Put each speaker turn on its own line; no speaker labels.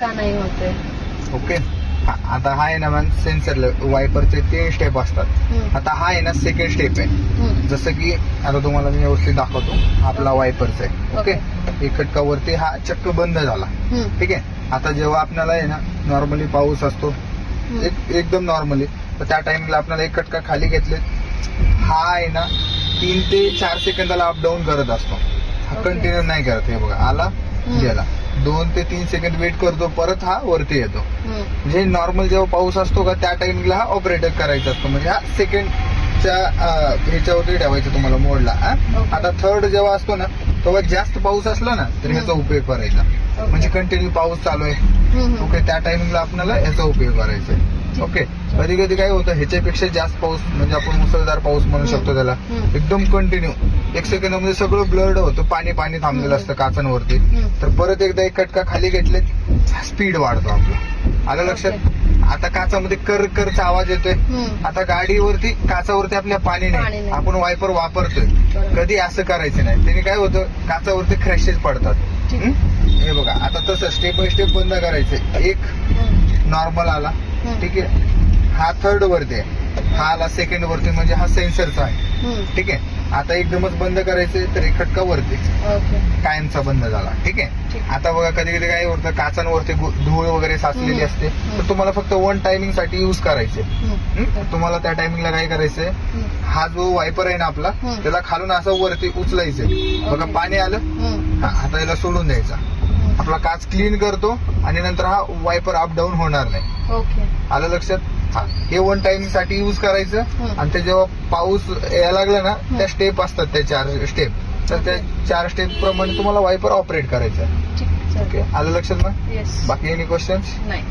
का नाही होते
ओके. हा, आता हा आहे ना मॅम सेन्सर वायपरचे तीन स्टेप असतात. आता हा आहे ना सेकंड स्टेप आहे. जसं की आता तुम्हाला मी व्यवस्थित दाखवतो. आपला वायपरचा आहे. ओके? एक खटकावरती हा चक्क बंद झाला. ठीक आहे? आता जेव्हा आपल्याला आहे ना नॉर्मली पाऊस असतो. एक एकदम नॉर्मली तर त्या टाइमला आपल्याला एक कटका खाली घेतले. हा आहे ना तीन ते चार सेकंदाला अप डाऊन करत असतो. हा. कंटिन्यू नाही करत. हे बघा आला गेला. दोन ते तीन सेकंद वेट करतो परत हा वरती येतो. म्हणजे नॉर्मल जेव्हा पाऊस असतो का त्या टाइमिंगला हा ऑपरेटर करायचा असतो. म्हणजे हा सेकंडच्या ह्याच्यावरती ठेवायचं तुम्हाला मोडला. आता थर्ड जेव्हा असतो ना तेव्हा जास्त पाऊस असला ना तर ह्याचा उपयोग करायचा. म्हणजे कंटिन्यू पाऊस चालू आहे. ओके त्या टायमिंगला आपल्याला याचा उपयोग करायचा आहे. ओके. कधी कधी काय होतं ह्याच्यापेक्षा जास्त पाऊस म्हणजे आपण मुसळधार पाऊस म्हणू शकतो त्याला. एकदम कंटिन्यू एक सेकंदामध्ये सगळं ब्लड होतं पाणी पाणी थांबलेलं असतं काचांवरती तर परत एकदा एक कटका खाली घेतले स्पीड वाढतो आपला. आलं लक्षात? आता काचामध्ये कर करचा आवाज येतोय. आता गाडीवरती काचावरती आपल्या पाणी नाही. आपण वायपर वापरतोय. कधी असं करायचं नाही. त्याने काय होतं? काचावरती क्रॅशेस पडतात. हं? हे बघा आता तसं स्टेप बाय स्टेप बंद करायचं. एक नॉर्मल आला. ठीक आहे? हा थर्ड वरती आहे. हा आला सेकंड वरती म्हणजे हा सेन्सरचा आहे. ठीक आहे? आता एकदमच बंद करायचे तर एक खटका वरती. कायमचा बंद झाला. ठीक आहे. आता बघा कधी कधी काय होतं काचांवरती धूळ वगैरे साचलेली. असते. तर तुम्हाला फक्त वन टायमिंगसाठी युज करायचे? तुम्हाला त्या टायमिंगला काय करायचंय? हा जो वायपर आहे ना आपला. त्याला खालून असं वरती उचलायचंय. बघा. पाणी आलं. आता याला सोडून द्यायचा. आपला काच क्लीन करतो आणि नंतर हा वायपर अप डाऊन होणार नाही. आलं लक्षात? हा वन टाइमिंगसाठी युज करायचं. आणि ते जेव्हा पाऊस यायला लागला ना त्या स्टेप असतात त्या चार स्टेप तर त्या चार स्टेप प्रमाणे तुम्हाला वायपर ऑपरेट करायचं ओके आलं लक्षात
येस
बाकी एनी क्वेश्चन्स
नाही.